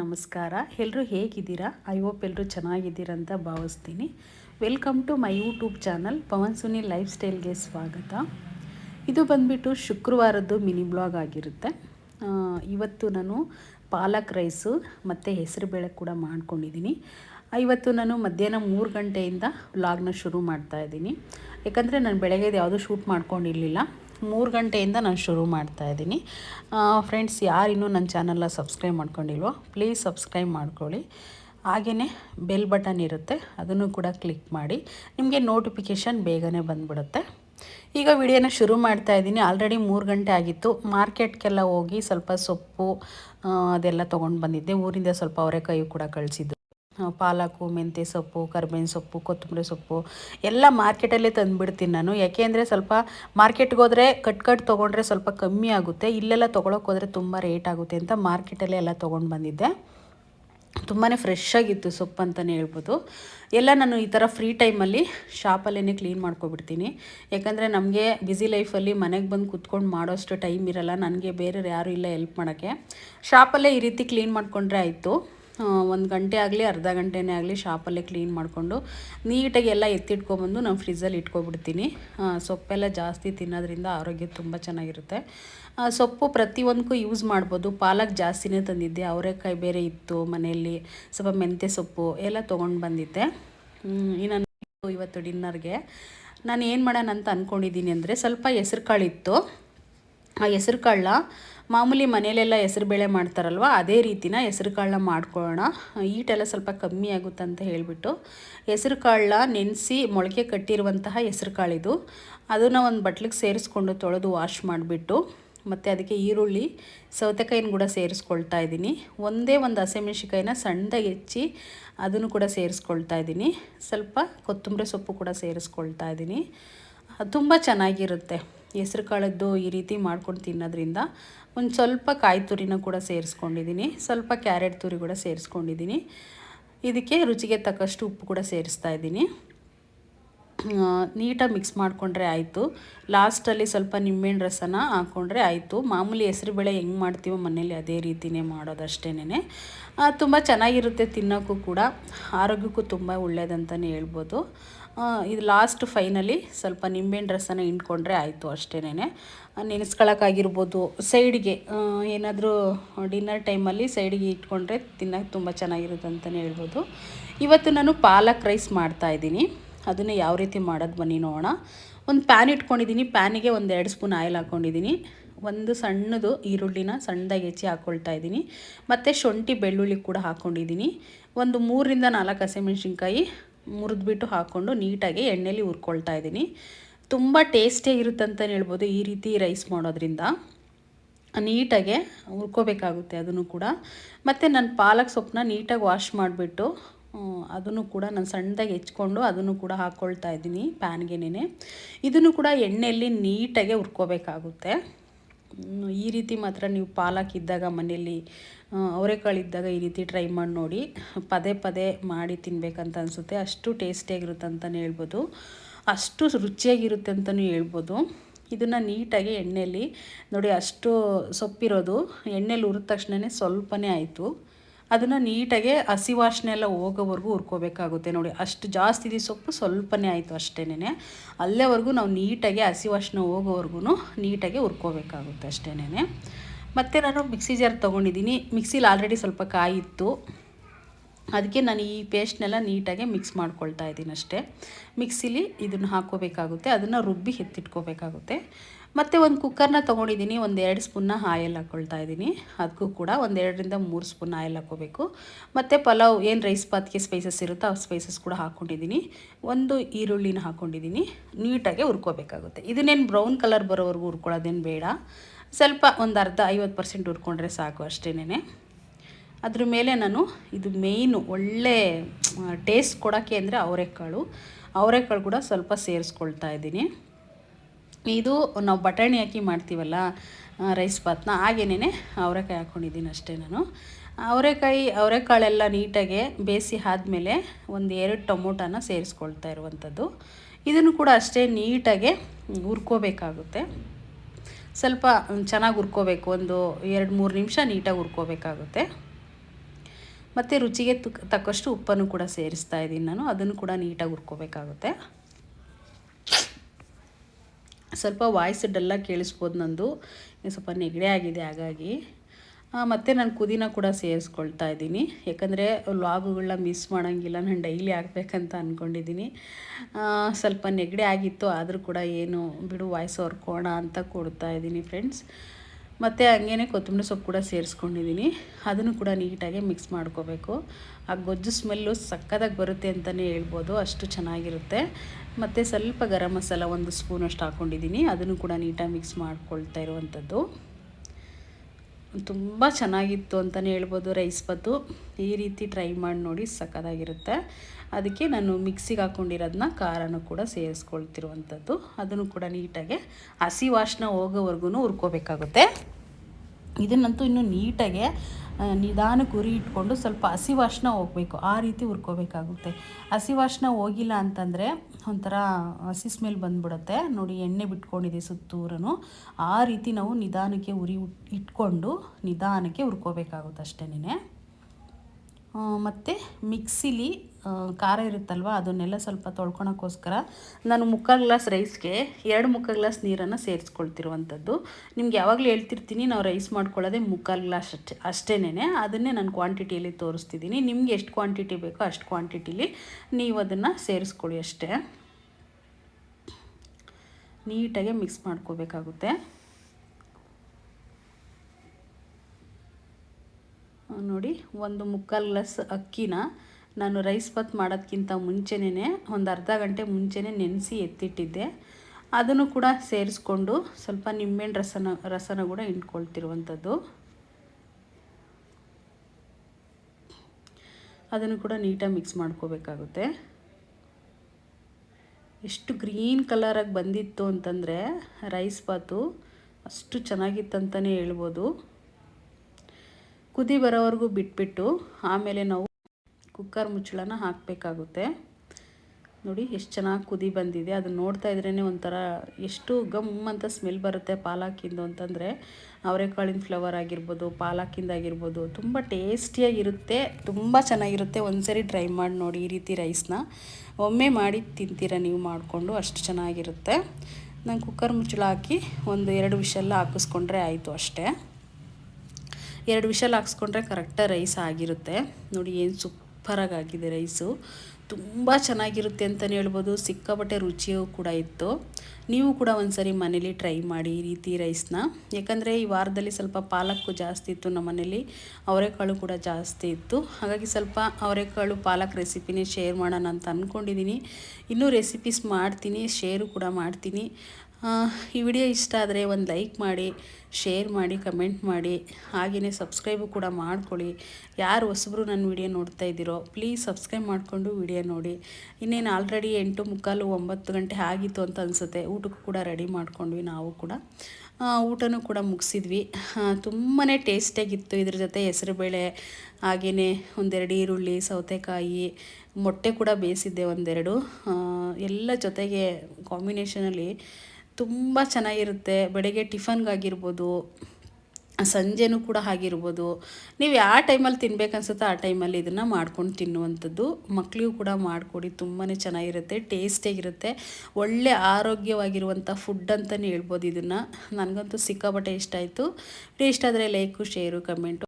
ನಮಸ್ಕಾರ. ಎಲ್ಲರೂ ಹೇಗಿದ್ದೀರಾ? ಐ ಹೋಪ್ ಎಲ್ಲರೂ ಚೆನ್ನಾಗಿದ್ದೀರಾ ಅಂತ ಭಾವಿಸ್ತೀನಿ. Welcome to my YouTube channel Pavan Suni life ಸ್ಟೈಲ್ಗೆ ಸ್ವಾಗತ. ಇದು ಬಂದ್ಬಿಟ್ಟು ಶುಕ್ರವಾರದ್ದು ಮಿನಿ ಬ್ಲಾಗ್ ಆಗಿರುತ್ತೆ. ಇವತ್ತು ನಾನು ಪಾಲಕ್ ರೈಸು ಮತ್ತು ಹೆಸರುಬೇಳೆ ಕೂಡ ಮಾಡ್ಕೊಂಡಿದ್ದೀನಿ. ಇವತ್ತು ನಾನು ಮಧ್ಯಾಹ್ನ ಮೂರು ಗಂಟೆಯಿಂದ ವ್ಲಾಗ್ನ ಶುರು ಮಾಡ್ತಾ ಇದ್ದೀನಿ. ಯಾಕಂದರೆ ನಾನು ಬೆಳಗ್ಗೆ ಯಾವುದೂ ಶೂಟ್ ಮಾಡ್ಕೊಂಡಿರಲಿಲ್ಲ. ಮೂರು ಗಂಟೆಯಿಂದ ನಾನು ಶುರು ಮಾಡ್ತಾ ಇದ್ದೀನಿ. ಫ್ರೆಂಡ್ಸ್ ಯಾರು ಇನ್ನೂ ನನ್ನ ಚಾನಲ್ನ ಸಬ್ಸ್ಕ್ರೈಬ್ ಮಾಡ್ಕೊಂಡಿಲ್ವೋ ಪ್ಲೀಸ್ ಸಬ್ಸ್ಕ್ರೈಬ್ ಮಾಡ್ಕೊಳ್ಳಿ. ಹಾಗೆಯೇ ಬೆಲ್ ಬಟನ್ ಇರುತ್ತೆ, ಅದನ್ನು ಕೂಡ ಕ್ಲಿಕ್ ಮಾಡಿ. ನಿಮಗೆ ನೋಟಿಫಿಕೇಷನ್ ಬೇಗನೆ ಬಂದ್ಬಿಡುತ್ತೆ. ಈಗ ವಿಡಿಯೋನ ಶುರು ಮಾಡ್ತಾ ಇದ್ದೀನಿ. ಆಲ್ರೆಡಿ ಮೂರು ಗಂಟೆ ಆಗಿತ್ತು. ಮಾರ್ಕೆಟ್ಗೆಲ್ಲ ಹೋಗಿ ಸ್ವಲ್ಪ ಸೊಪ್ಪು ಅದೆಲ್ಲ ತೊಗೊಂಡು ಬಂದಿದ್ದೆ. ಊರಿಂದ ಸ್ವಲ್ಪ ಅವರೆಕಾಯಿ ಕೂಡ ಕಳಿಸಿದ್ದು ಪಾಲಕು, ಮೆಂತ್ಯ ಸೊಪ್ಪು, ಕರ್ಬೇವಿನ ಸೊಪ್ಪು, ಕೊತ್ತಂಬರಿ ಸೊಪ್ಪು ಎಲ್ಲ ಮಾರ್ಕೆಟಲ್ಲೇ ತಂದುಬಿಡ್ತೀನಿ ನಾನು. ಯಾಕೆ ಅಂದರೆ ಸ್ವಲ್ಪ ಮಾರ್ಕೆಟ್ಗೆ ಹೋದರೆ ಕಟ್ ಕಟ್ ತೊಗೊಂಡ್ರೆ ಸ್ವಲ್ಪ ಕಮ್ಮಿ ಆಗುತ್ತೆ. ಇಲ್ಲೆಲ್ಲ ತೊಗೊಳಕ್ಕೆ ಹೋದರೆ ತುಂಬ ರೇಟ್ ಆಗುತ್ತೆ ಅಂತ ಮಾರ್ಕೆಟಲ್ಲೇ ಎಲ್ಲ ತೊಗೊಂಡು ಬಂದಿದ್ದೆ. ತುಂಬಾ ಫ್ರೆಶ್ ಆಗಿತ್ತು ಸೊಪ್ಪು ಅಂತಲೇ ಹೇಳ್ಬೋದು. ಎಲ್ಲ ನಾನು ಈ ಥರ ಫ್ರೀ ಟೈಮಲ್ಲಿ ಶಾಪಲ್ಲೇ ಕ್ಲೀನ್ ಮಾಡ್ಕೊಬಿಡ್ತೀನಿ. ಯಾಕಂದರೆ ನಮಗೆ ಬ್ಯುಸಿ ಲೈಫಲ್ಲಿ ಮನೆಗೆ ಬಂದು ಕುತ್ಕೊಂಡು ಮಾಡೋಷ್ಟು ಟೈಮ್ ಇರಲ್ಲ. ನನಗೆ ಬೇರೆ ಯಾರೂ ಇಲ್ಲ ಹೆಲ್ಪ್ ಮಾಡೋಕ್ಕೆ. ಶಾಪಲ್ಲೇ ಈ ರೀತಿ ಕ್ಲೀನ್ ಮಾಡಿಕೊಂಡ್ರೆ ಆಯಿತು. ಒಂದು ಗಂಟೆ ಆಗಲಿ, ಅರ್ಧ ಗಂಟೆನೇ ಆಗಲಿ ಶಾಪಲ್ಲೇ ಕ್ಲೀನ್ ಮಾಡಿಕೊಂಡು ನೀಟಾಗಿ ಎಲ್ಲ ಎತ್ತಿಟ್ಕೊಬಂದು ನಾನು ಫ್ರಿಜ್ಜಲ್ಲಿ ಇಟ್ಕೊಬಿಡ್ತೀನಿ. ಸೊಪ್ಪೆಲ್ಲ ಜಾಸ್ತಿ ತಿನ್ನೋದ್ರಿಂದ ಆರೋಗ್ಯ ತುಂಬ ಚೆನ್ನಾಗಿರುತ್ತೆ. ಸೊಪ್ಪು ಪ್ರತಿಯೊಂದಕ್ಕೂ ಯೂಸ್ ಮಾಡ್ಬೋದು. ಪಾಲಕ್ ಜಾಸ್ತಿನೇ ತಂದಿದ್ದೆ. ಅವರೆಕಾಯಿ ಬೇರೆ ಇತ್ತು ಮನೆಯಲ್ಲಿ. ಸ್ವಲ್ಪ ಮೆಂತ್ಯ ಸೊಪ್ಪು ಎಲ್ಲ ತೊಗೊಂಡು ಬಂದಿದ್ದೆ. ಇನ್ನು ಇವತ್ತು ಡಿನ್ನರ್ಗೆ ನಾನು ಏನು ಮಾಡೋಣ ಅಂತ ಅಂದ್ಕೊಂಡಿದ್ದೀನಿ ಅಂದರೆ ಸ್ವಲ್ಪ ಹೆಸ್ರು ಕಾಳಿತ್ತು ಆ ಹೆಸರು ಕಾಳನ್ನ ಮಾಮೂಲಿ ಮನೆಯಲ್ಲೆಲ್ಲ ಹೆಸರು ಬೇಳೆ ಮಾಡ್ತಾರಲ್ವ, ಅದೇ ರೀತಿನ ಹೆಸರು ಕಾಳನ್ನ ಮಾಡ್ಕೊಳ್ಳೋಣ. ಈಟೆಲ್ಲ ಸ್ವಲ್ಪ ಕಮ್ಮಿ ಆಗುತ್ತೆ ಅಂತ ಹೇಳಿಬಿಟ್ಟು ಹೆಸರು ಕಾಳನ್ನ ನೆನೆಸಿ ಮೊಳಕೆ ಕಟ್ಟಿರುವಂತಹ ಹೆಸ್ರು ಕಾಳಿದು ಅದನ್ನು ಒಂದು ಬಟ್ಲಿಗೆ ಸೇರಿಸ್ಕೊಂಡು ತೊಳೆದು ವಾಶ್ ಮಾಡಿಬಿಟ್ಟು ಮತ್ತು ಅದಕ್ಕೆ ಈರುಳ್ಳಿ, ಸೌತೆಕಾಯಿನ ಕೂಡ ಸೇರಿಸ್ಕೊಳ್ತಾ ಇದ್ದೀನಿ. ಒಂದೇ ಒಂದು ಹಸಿಮೆಣ್ಸಿಕಾಯಿನ ಸಣ್ಣದಾಗಿ ಹೆಚ್ಚಿ ಅದನ್ನು ಕೂಡ ಸೇರಿಸ್ಕೊಳ್ತಾ ಇದ್ದೀನಿ. ಸ್ವಲ್ಪ ಕೊತ್ತಂಬರಿ ಸೊಪ್ಪು ಕೂಡ ಸೇರಿಸ್ಕೊಳ್ತಾ ಇದ್ದೀನಿ. ತುಂಬ ಚೆನ್ನಾಗಿರುತ್ತೆ. ಹೆಸ್ರು ಕಾಳದ್ದು ಈ ರೀತಿ ಮಾಡ್ಕೊಂಡು ತಿನ್ನೋದ್ರಿಂದ. ಒಂದು ಸ್ವಲ್ಪ ಕಾಯಿ ತುರಿನ ಕೂಡ ಸೇರಿಸ್ಕೊಂಡಿದ್ದೀನಿ. ಸ್ವಲ್ಪ ಕ್ಯಾರೆಟ್ ತುರಿ ಕೂಡ ಸೇರಿಸ್ಕೊಂಡಿದ್ದೀನಿ. ಇದಕ್ಕೆ ರುಚಿಗೆ ತಕ್ಕಷ್ಟು ಉಪ್ಪು ಕೂಡ ಸೇರಿಸ್ತಾ ಇದ್ದೀನಿ. ನೀಟಾಗಿ ಮಿಕ್ಸ್ ಮಾಡಿಕೊಂಡ್ರೆ ಆಯಿತು. ಲಾಸ್ಟಲ್ಲಿ ಸ್ವಲ್ಪ ನಿಂಬೆಹಣ್ಣು ರಸನ ಹಾಕ್ಕೊಂಡ್ರೆ ಆಯಿತು. ಮಾಮೂಲಿ ಹೆಸರುಬೇಳೆ ಹೆಂಗೆ ಮಾಡ್ತೀವೋ ಮನೇಲಿ ಅದೇ ರೀತಿಯೇ ಮಾಡೋದಷ್ಟೇನೆ ತುಂಬ ಚೆನ್ನಾಗಿರುತ್ತೆ ತಿನ್ನೋಕ್ಕೂ ಕೂಡ. ಆರೋಗ್ಯಕ್ಕೂ ತುಂಬ ಒಳ್ಳೆಯದಂತಲೇ ಹೇಳ್ಬೋದು. ಇದು ಲಾಸ್ಟ್ ಫೈನಲಿ ಸ್ವಲ್ಪ ನಿಂಬೆಹಣ್ಣು ರಸನ ಹಿಂಡ್ಕೊಂಡ್ರೆ ಆಯಿತು ಅಷ್ಟೇನೆ ನೆನೆಸ್ಕೊಳಕ್ಕಾಗಿರ್ಬೋದು. ಸೈಡ್ಗೆ ಏನಾದರೂ ಡಿನ್ನರ್ ಟೈಮಲ್ಲಿ ಸೈಡ್ಗೆ ಇಟ್ಕೊಂಡ್ರೆ ತಿನ್ನೋಕೆ ತುಂಬ ಚೆನ್ನಾಗಿರುತ್ತೆ ಅಂತಲೇ ಹೇಳ್ಬೋದು. ಇವತ್ತು ನಾನು ಪಾಲಕ್ ರೈಸ್ ಮಾಡ್ತಾಯಿದ್ದೀನಿ ಅದನ್ನು ಯಾವ ರೀತಿ ಮಾಡೋದು ಬನ್ನಿ ನೋಡೋಣ. ಒಂದು ಪ್ಯಾನ್ ಇಟ್ಕೊಂಡಿದ್ದೀನಿ. ಪ್ಯಾನಿಗೆ ಒಂದು ಎರಡು ಸ್ಪೂನ್ ಆಯಿಲ್ ಹಾಕ್ಕೊಂಡಿದ್ದೀನಿ ಒಂದು ಸಣ್ಣದು ಈರುಳ್ಳಿನ ಸಣ್ಣದಾಗಿ ಹೆಚ್ಚಿ ಹಾಕ್ಕೊಳ್ತಾ ಇದ್ದೀನಿ. ಮತ್ತು ಶುಂಠಿ ಬೆಳ್ಳುಳ್ಳಿ ಕೂಡ ಹಾಕ್ಕೊಂಡಿದ್ದೀನಿ ಒಂದು ಮೂರರಿಂದ ನಾಲ್ಕು ಹಸಿಮೆಣ್ಸಿನ್ಕಾಯಿ ಮುರಿದ್ಬಿಟ್ಟು ಹಾಕ್ಕೊಂಡು ನೀಟಾಗಿ ಎಣ್ಣೆಲಿ ಹುರ್ಕೊಳ್ತಾ ಇದ್ದೀನಿ. ತುಂಬ ಟೇಸ್ಟಿಯಾಗಿರುತ್ತೆ ಅಂತಲೇ ಹೇಳ್ಬೋದು ಈ ರೀತಿ ರೈಸ್ ಮಾಡೋದ್ರಿಂದ. ನೀಟಾಗೆ ಹುರ್ಕೋಬೇಕಾಗುತ್ತೆ ಅದನ್ನು ಕೂಡ. ಮತ್ತು ನಾನು ಪಾಲಕ್ ಸೊಪ್ಪನ್ನ ನೀಟಾಗಿ ವಾಶ್ ಮಾಡಿಬಿಟ್ಟು ಅದನ್ನು ಕೂಡ ನಾನು ಸಣ್ಣದಾಗಿ ಹೆಚ್ಕೊಂಡು ಅದನ್ನು ಕೂಡ ಹಾಕ್ಕೊಳ್ತಾ ಇದ್ದೀನಿ ಪ್ಯಾನ್ಗೆನೇ ಇದನ್ನು ಕೂಡ ಎಣ್ಣೆಯಲ್ಲಿ ನೀಟಾಗೆ ಹುರ್ಕೋಬೇಕಾಗುತ್ತೆ. ಹ್ಮ್, ಈ ರೀತಿ ಮಾತ್ರ ನೀವು ಪಾಲಕ್ ಇದ್ದಾಗ ಮನೆಯಲ್ಲಿ ಅವರೆಕಾಳು ಇದ್ದಾಗ ಈ ರೀತಿ ಟ್ರೈ ಮಾಡಿ ನೋಡಿ ಪದೇ ಪದೇ ಮಾಡಿ ತಿನ್ನಬೇಕಂತ ಅನಿಸುತ್ತೆ. ಅಷ್ಟು ಟೇಸ್ಟಿಯಾಗಿರುತ್ತೆ ಅಂತಲೇ ಹೇಳ್ಬೋದು. ಅಷ್ಟು ರುಚಿಯಾಗಿರುತ್ತೆ ಅಂತಲೂ ಹೇಳ್ಬೋದು. ಇದನ್ನು ನೀಟಾಗಿ ಎಣ್ಣೆಯಲ್ಲಿ ನೋಡಿ ಅಷ್ಟು ಸೊಪ್ಪಿರೋದು ಎಣ್ಣೆಲಿ ಹುರಿದ ತಕ್ಷಣವೇ ಸ್ವಲ್ಪನೇ ಆಯಿತು. ಅದನ್ನು ನೀಟಾಗಿ ಹಸಿ ವಾಸನೆ ಎಲ್ಲ ಹೋಗೋವರೆಗೂ ಹುರ್ಕೋಬೇಕಾಗುತ್ತೆ. ನೋಡಿ, ಅಷ್ಟು ಜಾಸ್ತಿ ಇದೆ ಸೊಪ್ಪು ಸ್ವಲ್ಪನೇ ಆಯಿತು ಅಷ್ಟೇನೆ ಅಲ್ಲೇವರೆಗೂ ನಾವು ನೀಟಾಗಿ ಹಸಿ ವಾಸನೆ ಹೋಗೋವರೆಗೂ ನೀಟಾಗಿ ಹುರ್ಕೋಬೇಕಾಗುತ್ತೆ ಅಷ್ಟೇನೆ ಮತ್ತು ನಾನು ಮಿಕ್ಸಿ ಜಾರ್ ತೊಗೊಂಡಿದ್ದೀನಿ. ಮಿಕ್ಸಿಲಿ ಆಲ್ರೆಡಿ ಸ್ವಲ್ಪ ಕಾಯಿ ಇತ್ತು. ಅದಕ್ಕೆ ನಾನು ಈ ಪೇಸ್ಟ್ನೆಲ್ಲ ನೀಟಾಗಿ ಮಿಕ್ಸ್ ಮಾಡ್ಕೊಳ್ತಾ ಇದ್ದೀನಿ ಅಷ್ಟೇ. ಮಿಕ್ಸಿಲಿ ಇದನ್ನು ಹಾಕೋಬೇಕಾಗುತ್ತೆ. ಅದನ್ನು ರುಬ್ಬಿ ಎತ್ತಿಟ್ಕೋಬೇಕಾಗುತ್ತೆ. ಮತ್ತು ಒಂದು ಕುಕ್ಕರ್ನ ತೊಗೊಂಡಿದ್ದೀನಿ, ಒಂದು ಎರಡು ಸ್ಪೂನ್ನ ಆಯಲ್ ಹಾಕ್ಕೊಳ್ತಾ ಇದ್ದೀನಿ. ಅದಕ್ಕೂ ಕೂಡ ಒಂದು ಎರಡರಿಂದ ಮೂರು ಸ್ಪೂನ್ ಆಯಲ್ ಹಾಕ್ಕೋಬೇಕು. ಮತ್ತು ಪಲಾವ್, ಏನು ರೈಸ್ ಪಾತ್ಗೆ ಸ್ಪೈಸಸ್ ಇರುತ್ತೋ ಆ ಸ್ಪೈಸಸ್ ಕೂಡ ಹಾಕ್ಕೊಂಡಿದ್ದೀನಿ. ಒಂದು ಈರುಳ್ಳಿನ ಹಾಕ್ಕೊಂಡಿದ್ದೀನಿ. ನೀಟಾಗಿ ಹುರ್ಕೋಬೇಕಾಗುತ್ತೆ. ಇದನ್ನೇನು ಬ್ರೌನ್ ಕಲರ್ ಬರೋವರೆಗೂ ಹುರ್ಕೊಳ್ಳೋದೇನು ಬೇಡ. ಸ್ವಲ್ಪ ಒಂದು ಅರ್ಧ ಐವತ್ತು ಪರ್ಸೆಂಟ್ ಹುರ್ಕೊಂಡ್ರೆ ಸಾಕು ಅಷ್ಟೇನೆ ಅದ್ರ ಮೇಲೆ ನಾನು ಇದು ಮೇಯ್ನು ಒಳ್ಳೆ ಟೇಸ್ಟ್ ಕೊಡೋಕ್ಕೆ ಅಂದರೆ ಅವರೆಕಾಳು. ಅವರೆಕಾಳು ಕೂಡ ಸ್ವಲ್ಪ ಸೇರಿಸ್ಕೊಳ್ತಾ ಇದ್ದೀನಿ. ಇದು ನಾವು ಬಟಾಣಿ ಹಾಕಿ ಮಾಡ್ತೀವಲ್ಲ ರೈಸ್ ಬಾತ್ನ ಹಾಗೇನೇ ಅವರೆಕಾಯಿ ಹಾಕ್ಕೊಂಡಿದ್ದೀನಿ ಅಷ್ಟೇ ನಾನು. ಅವರೆಕಾಯಿ, ಅವರೆಕಾಳೆಲ್ಲ ನೀಟಾಗಿ ಬೇಯಿಸಿ ಆದಮೇಲೆ ಒಂದು ಎರಡು ಟೊಮೊಟೊನ ಸೇರಿಸ್ಕೊಳ್ತಾ ಇರುವಂಥದ್ದು. ಇದನ್ನು ಕೂಡ ಅಷ್ಟೇ ನೀಟಾಗಿ ಹುರ್ಕೋಬೇಕಾಗುತ್ತೆ. ಸ್ವಲ್ಪ ಚೆನ್ನಾಗಿ ಹುರ್ಕೋಬೇಕು, ಒಂದು ಎರಡು ಮೂರು ನಿಮಿಷ ನೀಟಾಗಿ ಹುರ್ಕೋಬೇಕಾಗುತ್ತೆ. ಮತ್ತು ರುಚಿಗೆ ತುಕ್ ತಕ್ಕಷ್ಟು ಉಪ್ಪನ್ನು ಕೂಡ ಸೇರಿಸ್ತಾ ಇದ್ದೀನಿ ನಾನು, ಅದನ್ನು ಕೂಡ ನೀಟಾಗಿ ಹುರ್ಕೋಬೇಕಾಗುತ್ತೆ. ಸ್ವಲ್ಪ ವಾಯ್ಸ್ ಡಲ್ಲಾಗಿ ಕೇಳಿಸ್ಬೋದು ನಂದು. ಸ್ವಲ್ಪ ನೆಗಡಿ ಆಗಿದೆ ಹಾಗಾಗಿ. ಮತ್ತು ನಾನು ಕುದಿನ ಕೂಡ ಸೇರಿಸ್ಕೊಳ್ತಾ ಇದ್ದೀನಿ. ಯಾಕಂದರೆ ಲಾಗುಗಳನ್ನ ಮಿಸ್ ಮಾಡೋಂಗಿಲ್ಲ. ನಾನು ಡೈಲಿ ಆಗಬೇಕಂತ ಅಂದ್ಕೊಂಡಿದ್ದೀನಿ ಸ್ವಲ್ಪ ನೆಗಡಿ ಆಗಿತ್ತು. ಆದರೂ ಕೂಡ ಏನು, ಬಿಡು ವಾಯ್ಸ್ ಹೊರ್ಕೋಣ ಅಂತ ಕೊಡ್ತಾ ಇದ್ದೀನಿ ಫ್ರೆಂಡ್ಸ್ ಮತ್ತು ಹಂಗೇ ಕೊತ್ತಂಬರಿ ಸೊಪ್ಪು ಕೂಡ ಸೇರಿಸ್ಕೊಂಡಿದ್ದೀನಿ. ಅದನ್ನು ಕೂಡ ನೀಟಾಗಿ ಮಿಕ್ಸ್ ಮಾಡ್ಕೋಬೇಕು. ಆ ಗೊಜ್ಜು ಸ್ಮೆಲ್ಲು ಸಕ್ಕದಾಗಿ ಬರುತ್ತೆ ಅಂತಲೇ ಹೇಳ್ಬೋದು. ಅಷ್ಟು ಚೆನ್ನಾಗಿರುತ್ತೆ. ಮತ್ತು ಸ್ವಲ್ಪ ಗರಂ ಮಸಾಲ ಒಂದು ಸ್ಪೂನಷ್ಟು ಹಾಕ್ಕೊಂಡಿದ್ದೀನಿ ಅದನ್ನು ಕೂಡ ನೀಟಾಗಿ ಮಿಕ್ಸ್ ಮಾಡ್ಕೊಳ್ತಾ ಇರುವಂಥದ್ದು. ತುಂಬ ಚೆನ್ನಾಗಿತ್ತು ಅಂತಲೇ ಹೇಳ್ಬೋದು ರೈಸ್ ಬತ್ತು. ಈ ರೀತಿ ಟ್ರೈ ಮಾಡಿ ನೋಡಿ ಸಕ್ಕದಾಗಿರುತ್ತೆ ಅದಕ್ಕೆ ನಾನು ಮಿಕ್ಸಿಗೆ ಹಾಕ್ಕೊಂಡಿರೋದನ್ನ ಖಾರನೂ ಕೂಡ ಸೇರಿಸ್ಕೊಳ್ತಿರುವಂಥದ್ದು. ಅದನ್ನು ಕೂಡ ನೀಟಾಗಿ ಹಸಿ ವಾಸನ ಹೋಗೋವರೆಗೂ ಹುರ್ಕೋಬೇಕಾಗುತ್ತೆ. ಇದನ್ನಂತೂ ಇನ್ನೂ ನೀಟಾಗೆ ನಿಧಾನಕ್ಕೆ ಉರಿ ಇಟ್ಕೊಂಡು ಸ್ವಲ್ಪ ಹಸಿ ವಾಸನ ಹೋಗಬೇಕು. ಆ ರೀತಿ ಹುರ್ಕೋಬೇಕಾಗುತ್ತೆ. ಹಸಿ ಹೋಗಿಲ್ಲ ಅಂತಂದರೆ ಒಂಥರ ಹಸಿ ಸ್ಮೆಲ್ ಬಂದ್ಬಿಡುತ್ತೆ. ನೋಡಿ, ಎಣ್ಣೆ ಬಿಟ್ಕೊಂಡಿದೆ ಸುತ್ತೂರನು ಆ ರೀತಿ ನಾವು ನಿಧಾನಕ್ಕೆ ಉರಿ ಇಟ್ಕೊಂಡು ನಿಧಾನಕ್ಕೆ ಹುರ್ಕೋಬೇಕಾಗುತ್ತೆ ಅಷ್ಟೇನೆ ಮತ್ತು ಮಿಕ್ಸಿಲಿ ಖಾರ ಇರುತ್ತಲ್ವ, ಅದನ್ನೆಲ್ಲ ಸ್ವಲ್ಪ ತೊಳ್ಕೊಳಕ್ಕೋಸ್ಕರ ನಾನು ಮುಕ್ಕಾಲು ಗ್ಲಾಸ್ ರೈಸ್ಗೆ ಎರಡು ಮುಕ್ಕಾಲು ಗ್ಲಾಸ್ ನೀರನ್ನು ಸೇರಿಸ್ಕೊಳ್ತಿರುವಂಥದ್ದು. ನಿಮ್ಗೆ ಯಾವಾಗಲೂ ಹೇಳ್ತಿರ್ತೀನಿ, ನಾವು ರೈಸ್ ಮಾಡ್ಕೊಳ್ಳೋದೇ ಮುಕ್ಕಾಲು ಗ್ಲಾಸ್ ಅಷ್ಟೇ ಅಷ್ಟೇನೆ ಅದನ್ನೇ ನಾನು ಕ್ವಾಂಟಿಟಿಯಲ್ಲಿ ತೋರಿಸ್ತಿದ್ದೀನಿ. ನಿಮ್ಗೆ ಎಷ್ಟು ಕ್ವಾಂಟಿಟಿ ಬೇಕೋ ಅಷ್ಟು ಕ್ವಾಂಟಿಟಿಲಿ ನೀವು ಅದನ್ನು ಸೇರಿಸ್ಕೊಳ್ಳಿ ಅಷ್ಟೇ. ನೀಟಾಗೆ ಮಿಕ್ಸ್ ಮಾಡ್ಕೋಬೇಕಾಗುತ್ತೆ. ನೋಡಿ, ಒಂದು ಮುಕ್ಕಾಲು ಗ್ಲಾಸ್ ಅಕ್ಕಿನ ನಾನು ರೈಸ್ ಬಾತ್ ಮಾಡೋದಕ್ಕಿಂತ ಮುಂಚೆನೇ ಒಂದು ಅರ್ಧ ಗಂಟೆ ಮುಂಚೆನೇ ನೆನೆಸಿ ಎತ್ತಿಟ್ಟಿದ್ದೆ. ಅದನ್ನು ಕೂಡ ಸೇರಿಸ್ಕೊಂಡು ಸ್ವಲ್ಪ ನಿಂಬೆಹಣ್ಣು ರಸನ ರಸನ ಕೂಡ ಇಂಟ್ಕೊಳ್ತಿರುವಂಥದ್ದು ಅದನ್ನು ಕೂಡ ನೀಟಾಗಿ ಮಿಕ್ಸ್ ಮಾಡ್ಕೋಬೇಕಾಗುತ್ತೆ. ಎಷ್ಟು ಗ್ರೀನ್ ಕಲರಾಗಿ ಬಂದಿತ್ತು ಅಂತಂದರೆ ರೈಸ್ ಬಾತು ಅಷ್ಟು ಚೆನ್ನಾಗಿತ್ತಂತಲೇ ಹೇಳ್ಬೋದು. ಕುದಿ ಬರೋವರೆಗೂ ಬಿಟ್ಬಿಟ್ಟು ಆಮೇಲೆ ನಾವು ಕುಕ್ಕರ್ ಮುಚ್ಚಳನ ಹಾಕಬೇಕಾಗುತ್ತೆ. ನೋಡಿ ಎಷ್ಟು ಚೆನ್ನಾಗಿ ಕುದಿ ಬಂದಿದೆ. ಅದನ್ನು ನೋಡ್ತಾ ಇದ್ರೇ ಒಂಥರ ಎಷ್ಟು ಗಮ್ ಅಂತ ಸ್ಮೆಲ್ ಬರುತ್ತೆ ಪಾಲಾಕಿಂದು ಅಂತಂದರೆ. ಅವರೆಕಾಳಿನ ಫ್ಲವರ್ ಆಗಿರ್ಬೋದು ಪಾಲಾಕಿಂದ ಆಗಿರ್ಬೋದು, ತುಂಬ ಟೇಸ್ಟಿಯಾಗಿರುತ್ತೆ, ತುಂಬ ಚೆನ್ನಾಗಿರುತ್ತೆ. ಒಂದ್ಸರಿ ಟ್ರೈ ಮಾಡಿ ನೋಡಿ ಈ ರೀತಿ ರೈಸ್ನ. ಒಮ್ಮೆ ಮಾಡಿ ತಿಂತೀರ ನೀವು ಮಾಡಿಕೊಂಡು, ಅಷ್ಟು ಚೆನ್ನಾಗಿರುತ್ತೆ. ನಾನು ಕುಕ್ಕರ್ ಮುಚ್ಚಳ ಹಾಕಿ ಒಂದು ಎರಡು ವಿಷಲ್ಲ ಹಾಕಿಸ್ಕೊಂಡ್ರೆ ಆಯಿತು ಅಷ್ಟೇ. ಎರಡು ವಿಷಲ್ ಹಾಕ್ಸ್ಕೊಂಡ್ರೆ ಕರೆಕ್ಟಾಗಿ ರೈಸ್ ಆಗಿರುತ್ತೆ. ನೋಡಿ ಏನು ಸೂಪರಾಗಿ ಆಗಿದೆ ರೈಸು. ತುಂಬ ಚೆನ್ನಾಗಿರುತ್ತೆ ಅಂತಲೇ ಹೇಳ್ಬೋದು. ಸಿಕ್ಕಾಪಟ್ಟೆ ರುಚಿಯೂ ಕೂಡ ಇತ್ತು. ನೀವು ಕೂಡ ಒಂದ್ಸರಿ ಮನೇಲಿ ಟ್ರೈ ಮಾಡಿ ಈ ರೀತಿ ರೈಸ್ನ. ಯಾಕಂದರೆ ಈ ವಾರದಲ್ಲಿ ಸ್ವಲ್ಪ ಪಾಲಕ್ಕು ಜಾಸ್ತಿ ಇತ್ತು ನಮ್ಮ ಮನೇಲಿ. ಅವರೆಕಾಳು ಕೂಡ ಜಾಸ್ತಿ ಇತ್ತು. ಹಾಗಾಗಿ ಸ್ವಲ್ಪ ಅವರೆಕಾಳು ಪಾಲಕ್ ರೆಸಿಪಿನೇ ಶೇರ್ ಮಾಡೋಣ ಅಂತ ಅಂದ್ಕೊಂಡಿದ್ದೀನಿ ಇನ್ನೂ ರೆಸಿಪೀಸ್ ಮಾಡ್ತೀನಿ, ಶೇರು ಕೂಡ ಮಾಡ್ತೀನಿ. ಈ ವಿಡಿಯೋ ಇಷ್ಟ ಆದರೆ ಒಂದು ಲೈಕ್ ಮಾಡಿ, ಶೇರ್ ಮಾಡಿ, ಕಮೆಂಟ್ ಮಾಡಿ ಹಾಗೆಯೇ ಸಬ್ಸ್ಕ್ರೈಬು ಕೂಡ ಮಾಡ್ಕೊಳ್ಳಿ. ಯಾರು ಹೊಸಬ್ರು ನನ್ನ ವಿಡಿಯೋ ನೋಡ್ತಾ ಇದ್ದೀರೋ, ಪ್ಲೀಸ್ ಸಬ್ಸ್ಕ್ರೈಬ್ ಮಾಡಿಕೊಂಡು ವಿಡಿಯೋ ನೋಡಿ. ಇನ್ನೇನು ಆಲ್ರೆಡಿ ಎಂಟು ಮುಕ್ಕಾಲು ಒಂಬತ್ತು ಗಂಟೆ ಆಗಿತ್ತು ಅಂತ ಅನಿಸುತ್ತೆ. ಊಟಕ್ಕೂ ಕೂಡ ರೆಡಿ ಮಾಡ್ಕೊಂಡ್ವಿ ನಾವು ಕೂಡ. ಊಟನೂ ಕೂಡ ಮುಗಿಸಿದ್ವಿ. ತುಂಬಾ ಟೇಸ್ಟಿಯಾಗಿತ್ತು ಇದ್ರ ಜೊತೆ ಹೆಸರುಬೇಳೆ ಹಾಗೆಯೇ ಒಂದೆರಡು ಈರುಳ್ಳಿ, ಸೌತೆಕಾಯಿ, ಮೊಟ್ಟೆ ಕೂಡ ಬೇಯಿಸಿದ್ದೆ ಒಂದೆರಡು. ಎಲ್ಲ ಜೊತೆಗೆ ಕಾಂಬಿನೇಷನಲ್ಲಿ ತುಂಬ ಚೆನ್ನಾಗಿರುತ್ತೆ. ಬೆಳಗ್ಗೆ ಟಿಫನ್ಗಾಗಿರ್ಬೋದು, ಸಂಜೆನೂ ಕೂಡ ಆಗಿರ್ಬೋದು ನೀವು ಯಾವ ಟೈಮಲ್ಲಿ ತಿನ್ಬೇಕನ್ಸುತ್ತೋ ಆ ಟೈಮಲ್ಲಿ ಇದನ್ನು ಮಾಡ್ಕೊಂಡು ತಿನ್ನುವಂಥದ್ದು. ಮಕ್ಕಳಿಗೂ ಕೂಡ ಮಾಡಿಕೊಡಿ ತುಂಬಾ ಚೆನ್ನಾಗಿರುತ್ತೆ, ಟೇಸ್ಟಿಯಾಗಿರುತ್ತೆ. ಒಳ್ಳೆ ಆರೋಗ್ಯವಾಗಿರುವಂಥ ಫುಡ್ ಅಂತಲೇ ಹೇಳ್ಬೋದು ಇದನ್ನು. ನನಗಂತೂ ಸಿಕ್ಕಾಪಟ್ಟೆ ಇಷ್ಟ ಆಯಿತು. ಇಷ್ಟ ಆದರೆ ಲೈಕು ಶೇರು ಕಮೆಂಟು